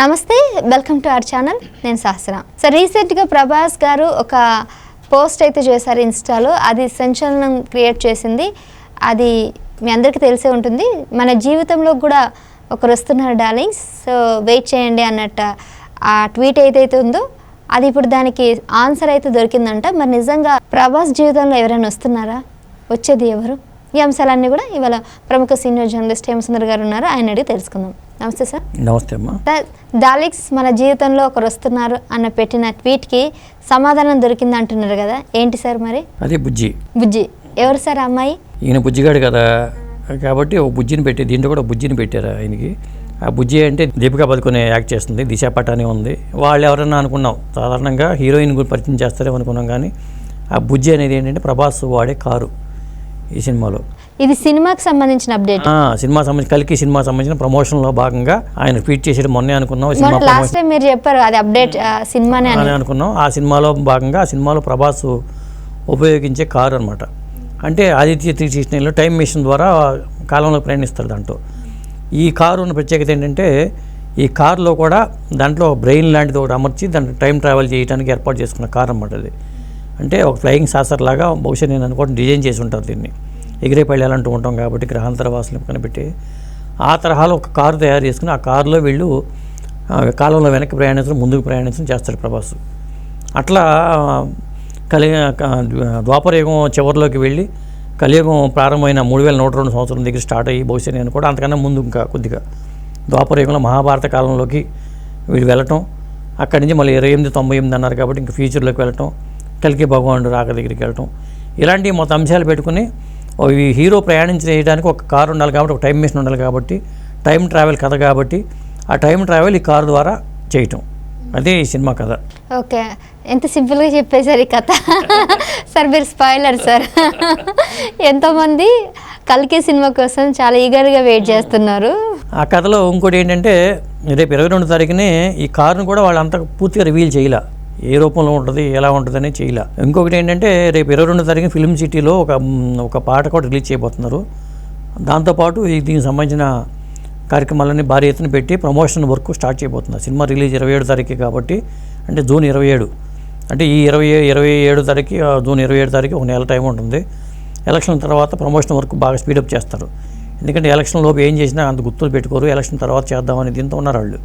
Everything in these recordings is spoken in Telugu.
నమస్తే వెల్కమ్ టు అవర్ ఛానల్ నేను సహస్ర. సో రీసెంట్గా ప్రభాస్ గారు ఒక పోస్ట్ అయితే చేశారు ఇన్స్టాలో అది సంచలనం క్రియేట్ చేసింది. అది మీ అందరికీ తెలిసే ఉంటుంది. మన జీవితంలో కూడా ఒకరు వస్తున్నారు డార్లింగ్స్ సో వెయిట్ చేయండి అన్నట్టు ఆ ట్వీట్ ఏదైతే ఉందో అది ఇప్పుడు దానికి ఆన్సర్ అయితే దొరికిందంట. మరి నిజంగా ప్రభాస్ జీవితంలో ఎవరైనా వస్తున్నారా? వచ్చేది ఎవరు? ఈ అంశాలన్నీ కూడా ఇవాళ ప్రముఖ సీనియర్ జర్నలిస్ట్ హేమసుందర్ గారు ఉన్నారు. ఆయన అడిగి తెలుసుకుందాం. నమస్తే సార్. నమస్తే అమ్మా. దాలిక్స్ మన జీవితంలో ఒకరు వస్తున్నారు అన్న పెట్టిన ట్వీట్కి సమాధానం దొరికింది అంటున్నారు కదా. ఏంటి సార్ మరి? అదే బుజ్జి. బుజ్జి. ఎవరు సార్ అమ్మాయి? ఈయన బుజ్జిగాడు కదా. కాబట్టి ఒక బుజ్జిని పెట్టి దీంట్లో కూడా బుజ్జిని పెట్టారు ఆయనకి. ఆ బుజ్జి అంటే దీపికా పదుకునే యాక్ట్ చేస్తుంది. దిశ పటాని ఉంది. వాళ్ళు ఎవరన్నా అనుకున్నాం. సాధారణంగా హీరోయిన్ గురించి పరిచయం చేస్తారేమో అనుకున్నాం కానీ ఆ బుజ్జి అనేది ఏంటంటే ప్రభాస్ వాడే కారు. ఈ సినిమాలో. ఇది సినిమాకి సంబంధించిన అప్డేట్? సినిమా సంబంధించి కలికి సినిమా సంబంధించిన ప్రమోషన్లో భాగంగా ఆయన ట్వీట్ చేసేది మొన్నే అనుకున్నాం లాస్ట్ టైం మీరు చెప్పారు అది అప్డేట్ సినిమానే అని. అని అనుకున్నాం. ఆ సినిమాలో భాగంగా ఆ సినిమాలో ప్రభాస్ ఉపయోగించే కారు అనమాట అంటే ఆదిత్య త్రీ సిక్స్ నైన్లో టైం మిషన్ ద్వారా కాలంలో ప్రయాణిస్తారు దాంట్లో. ఈ కారు ఉన్న ప్రత్యేకత ఏంటంటే ఈ కారులో కూడా దాంట్లో బ్రెయిన్ లాంటిది ఒకటి అమర్చి దాంట్లో టైం ట్రావెల్ చేయడానికి ఏర్పాటు చేసుకున్న కార్ అనమాట అది. అంటే ఒక ఫ్లయింగ్ సాసర్ లాగా బహుశా నేను అనుకోవడం డిజైన్ చేసి ఉంటారు దీన్ని. ఎగిరే పళ్ళాలంటూ ఉంటాం కాబట్టి గ్రహాంతర వాసులు కనిపెట్టి ఆ తరహాలో ఒక కారు తయారు చేసుకుని ఆ కారులో వీళ్ళు కాలంలో వెనక్కి ప్రయాణించడం ముందుకు ప్రయాణించడం చేస్తారు ప్రభాస్. అట్లా కలిగ ద్వాపరయుగం చివరిలోకి వెళ్ళి కలియుగం ప్రారంభమైన మూడు వేల నూట రెండు సంవత్సరం దగ్గర స్టార్ట్ అయ్యి బహుశా నేను కూడా అంతకన్నా ముందు ఇంకా కొద్దిగా ద్వాపరయుగంలో మహాభారత కాలంలోకి వీళ్ళు వెళ్ళటం అక్కడి నుంచి మళ్ళీ ఇరవై ఎనిమిది తొంభై ఎనిమిది అన్నారు కాబట్టి ఇంకా ఫ్యూచర్లోకి వెళ్ళటం కలికి భగవానుడు రాక దగ్గరికి వెళ్ళటం. ఇలాంటి మొత్తం అంశాలు పెట్టుకుని ఈ హీరో ప్రయాణించడానికి ఒక కారు ఉండాలి కాబట్టి ఒక టైం మిషన్ ఉండాలి కాబట్టి టైం ట్రావెల్ కథ కాబట్టి ఆ టైం ట్రావెల్ ఈ కారు ద్వారా చేయటం. అదే ఈ సినిమా కథ. ఓకే. ఎంత సింపుల్గా చెప్పేశారు ఈ కథ. సార్ మీరు స్పాయిలర్ సార్. ఎంతోమంది కల్కి సినిమా కోసం చాలా ఈగర్గా వెయిట్ చేస్తున్నారు. ఆ కథలో ఇంకోటి ఏంటంటే రేపు ఇరవై రెండు తారీఖునే ఈ కారును కూడా వాళ్ళు అంత పూర్తిగా రివీల్ చేయలే. ఏ రూపంలో ఉంటుంది ఎలా ఉంటుందని చేయలే. ఇంకొకటి ఏంటంటే రేపు ఇరవై రెండు తారీఖు ఫిల్మ్ సిటీలో ఒక ఒక పాట కూడా రిలీజ్ చేయబోతున్నారు. దాంతోపాటు ఈ దీనికి సంబంధించిన కార్యక్రమాలన్నీ భారీ ఎత్తున పెట్టి ప్రమోషన్ వర్క్ స్టార్ట్ చేయబోతున్నారు. సినిమా రిలీజ్ ఇరవై ఏడు తారీఖు కాబట్టి అంటే జూన్ ఇరవై ఏడు. అంటే ఈ ఇరవై ఇరవై ఏడు తారీఖు ఆ, జూన్ ఇరవై ఏడు తారీఖు ఒక నెల టైం ఉంటుంది. ఎలక్షన్ తర్వాత ప్రమోషన్ వర్క్ బాగా స్పీడప్ చేస్తారు. ఎందుకంటే ఎలక్షన్ లోపు ఏం చేసినా అంత గుర్తులు పెట్టుకోరు. ఎలక్షన్ తర్వాత చేద్దామని దీంతో ఉన్నారు వాళ్ళు.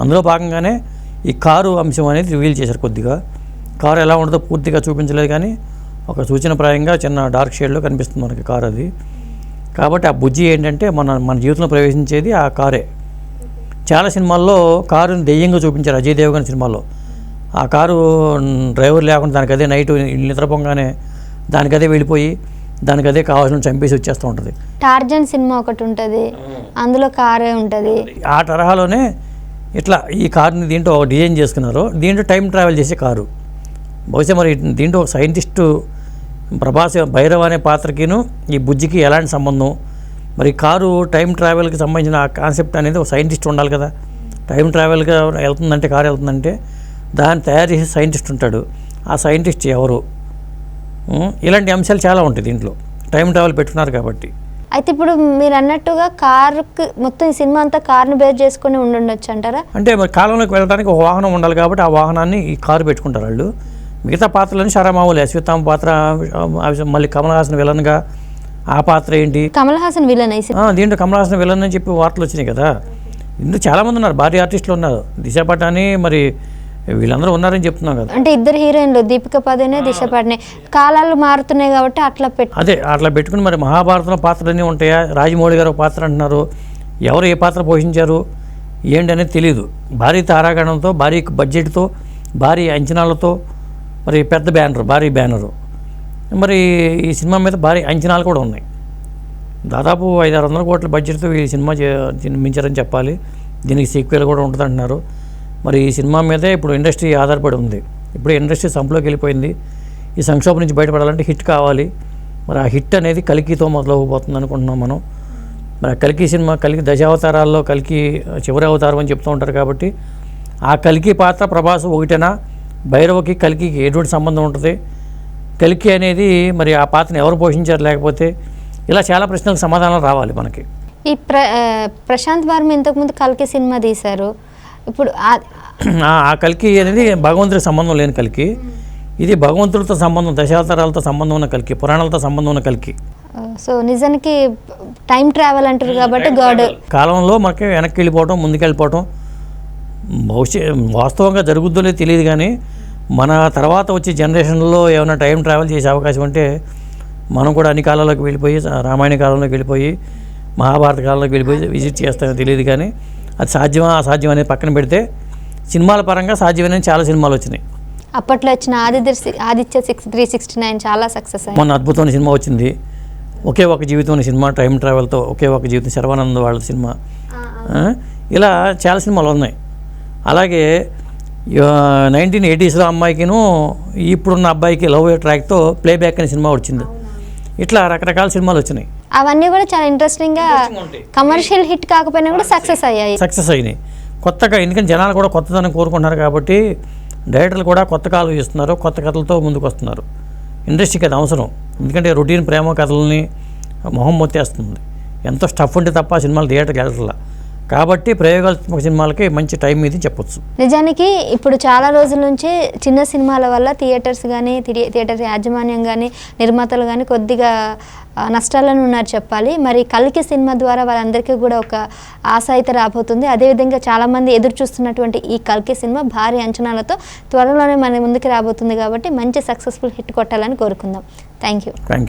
అందులో భాగంగానే ఈ కారు అంశం అనేది రివీల్ చేశారు కొద్దిగా. కారు ఎలా ఉంటుందో పూర్తిగా చూపించలేదు కానీ ఒక సూచనప్రాయంగా చిన్న డార్క్ షేడ్లో కనిపిస్తుంది మనకి కారు అది. కాబట్టి ఆ బుజ్జి ఏంటంటే మన మన జీవితంలో ప్రవేశించేది ఆ కారే. చాలా సినిమాల్లో కారుని దెయ్యంగా చూపించారు అజయ్ దేవగన్ సినిమాలో. ఆ కారు డ్రైవర్ లేకుండా దానికి అదే నైట్ నిద్రపోగానే దానికి అదే వెళ్ళిపోయి దానికి అదే కావాల్సిన చంపేసి వచ్చేస్తూ ఉంటుంది. టార్జన్ సినిమా ఒకటి ఉంటుంది. అందులో కారే ఉంటుంది. ఆ తరహాలోనే ఇట్లా ఈ కార్ని దీంట్లో ఒక డిజైన్ చేసుకున్నారు. దీంట్లో టైం ట్రావెల్ చేసే కారు. బహుశా మరి దీంట్లో ఒక సైంటిస్టు ప్రభాస్ భైరవ్ అనే పాత్రకిను ఈ బుజ్జికి ఎలాంటి సంబంధం? మరి కారు టైం ట్రావెల్కి సంబంధించిన ఆ కాన్సెప్ట్ అనేది ఒక సైంటిస్ట్ ఉండాలి కదా. టైం ట్రావెల్గా వెళ్తుందంటే కారు వెళ్తుందంటే దాన్ని తయారు చేసే సైంటిస్ట్ ఉంటాడు. ఆ సైంటిస్ట్ ఎవరు? ఇలాంటి అంశాలు చాలా ఉంటాయి దీంట్లో. టైం ట్రావెల్ పెట్టుకున్నారు కాబట్టి. అయితే ఇప్పుడు మీరు అన్నట్టుగా కారుకి మొత్తం ఈ సినిమా అంతా కార్ను బేర్ చేసుకుని ఉండుండొచ్చు అంటారా? అంటే మరి కాలంలోకి వెళ్ళడానికి ఒక వాహనం ఉండాలి కాబట్టి ఆ వాహనాన్ని ఈ కారు పెట్టుకుంటారు వాళ్ళు. మిగతా పాత్రలని శరమామూలు అశ్వత్థామ పాత్ర మళ్ళీ కమల్ హాసన్ విలన్గా ఆ పాత్ర ఏంటి? కమల్ హాసన్ విలన్ దీంట్లో కమల్ హాసన్ విలన్ అని చెప్పి వార్తలు వచ్చినాయి కదా. ఇందులో చాలామంది ఉన్నారు. భారీ ఆర్టిస్టులు ఉన్నారు. దిశ పటాని మరి వీళ్ళందరూ ఉన్నారని చెప్తున్నాం కదా. అంటే ఇద్దరు హీరోయిన్లు దీపిక పదునే దిశ పడినే కాలాలు మారుతున్నాయి కాబట్టి అట్లా పెట్టి అదే అట్లా పెట్టుకుని మరి మహాభారతంలో పాత్రలన్నీ ఉంటాయా? రాజమౌళి గారు పాత్ర అంటున్నారు. ఎవరు ఏ పాత్ర పోషించారు? ఏంటి అనేది తెలియదు భారీ తారాగణంతో భారీ బడ్జెట్తో భారీ అంచనాలతో మరి పెద్ద బ్యానర్ భారీ బ్యానరు. మరి ఈ సినిమా మీద భారీ అంచనాలు కూడా ఉన్నాయి. దాదాపు ఐదు ఆరు వందల కోట్ల బడ్జెట్తో ఈ సినిమా నిర్మించారని చెప్పాలి. దీనికి సీక్వెల్ కూడా ఉంటుంది అంటున్నారు మరి ఈ సినిమా మీదే ఇప్పుడు ఇండస్ట్రీ ఆధారపడి ఉంది. ఇప్పుడు ఇండస్ట్రీ సంపులోకి వెళ్ళిపోయింది. ఈ సంక్షోభం నుంచి బయటపడాలంటే హిట్ కావాలి. మరి ఆ హిట్ అనేది కలికితో మొదలవబోతుంది అనుకుంటున్నాం మనం. మరి ఆ కలికి సినిమా కలికి దశావతారాల్లో కలికి చివరి అవతారం అని చెప్తూ ఉంటారు కాబట్టి ఆ కలికి పాత్ర ప్రభాస్ ఒకటేనా? భైరవకి కలికికి ఎటువంటి సంబంధం ఉంటుంది? కలికి అనేది మరి ఆ పాత్రను ఎవరు పోషించారు లేకపోతే ఇలా చాలా ప్రశ్నలకు సమాధానం రావాలి మనకి. ఈ ప్ర ప్రశాంత్ వర్మ ఇంతకుముందు కల్కి సినిమా తీశారు. ఇప్పుడు ఆ- కలికి అనేది భగవంతుడికి సంబంధం లేని కలికి. ఇది భగవంతుడితో సంబంధం దశావతారాలతో సంబంధం ఉన్న కలికి పురాణాలతో సంబంధం ఉన్న కలికి. సో నిజానికి టైం ట్రావెల్ అంటారు కాబట్టి గాడ్ కాలంలో మనకి వెనక్కి వెళ్ళిపోవటం ముందుకు వెళ్ళిపోవటం భవిష్య వాస్తవంగా జరుగుద్దో లేదో తెలియదు కానీ మన తర్వాత వచ్చే జనరేషన్లో ఏమైనా టైం ట్రావెల్ చేసే అవకాశం ఉంటే మనం కూడా అన్ని కాలాల్లోకి వెళ్ళిపోయి రామాయణ కాలంలోకి వెళ్ళిపోయి మహాభారత కాలంలోకి వెళ్ళిపోయి విజిట్ చేస్తామో తెలియదు కానీ అది సాధ్యమా అసాధ్యం అనేది పక్కన పెడితే సినిమాల పరంగా సాధ్యమైన చాలా సినిమాలు వచ్చినాయి. అప్పట్లో వచ్చిన Aditya Aditya six three sixty nine చాలా సక్సెస్ మొన్న అద్భుతమైన సినిమా వచ్చింది. ఒకే ఒక జీవితం అనే సినిమా టైం ట్రావెల్తో ఒకే ఒక జీవితం శర్వానంద్ వాళ్ళ సినిమా. ఇలా చాలా సినిమాలు ఉన్నాయి. అలాగే నైన్టీన్ ఎయిటీస్లో అమ్మాయికిను ఇప్పుడున్న అబ్బాయికి లవ్ ట్రాక్తో ప్లేబ్యాక్ అనే సినిమా వచ్చింది. ఇట్లా రకరకాల సినిమాలు వచ్చినాయి. అవన్నీ కూడా చాలా ఇంట్రెస్టింగ్గా. కమర్షియల్ హిట్ కాకపోయినా కూడా సక్సెస్ అయ్యాయి. సక్సెస్ అయినాయి. కొత్తగా ఎందుకంటే జనాలు కూడా కొత్తదనం కోరుకుంటున్నారు కాబట్టి డైరెక్టర్లు కూడా కొత్త కాలు ఇస్తున్నారు కొత్త కథలతో ముందుకు వస్తున్నారు ఇండస్ట్రీకి అది అవసరం. ఎందుకంటే రొటీన్ ప్రేమ కథలని మొహం మొత్తేస్తుంది. ఎంతో స్టఫ్ ఉంటే తప్ప సినిమాలు థియేటర్కి వెళ్ళట్లా కాబట్టి ప్రయోగాత్మక సినిమాలకి మంచి టైం ఇది చెప్పొచ్చు. నిజానికి ఇప్పుడు చాలా రోజుల నుంచి చిన్న సినిమాల వల్ల థియేటర్స్ కానీ థియేటర్ యాజమాన్యం కానీ నిర్మాతలు కానీ కొద్దిగా నష్టాలను ఉన్నారు చెప్పాలి. మరి కల్కి సినిమా ద్వారా వాళ్ళందరికీ కూడా ఒక ఆశ అయితే రాబోతుంది అదేవిధంగా చాలామంది ఎదురు చూస్తున్నటువంటి ఈ కల్కి సినిమా భారీ అంచనాలతో త్వరలోనే మన ముందుకు రాబోతుంది కాబట్టి మంచి సక్సెస్ఫుల్ హిట్ కొట్టాలని కోరుకుందాం. Thank you.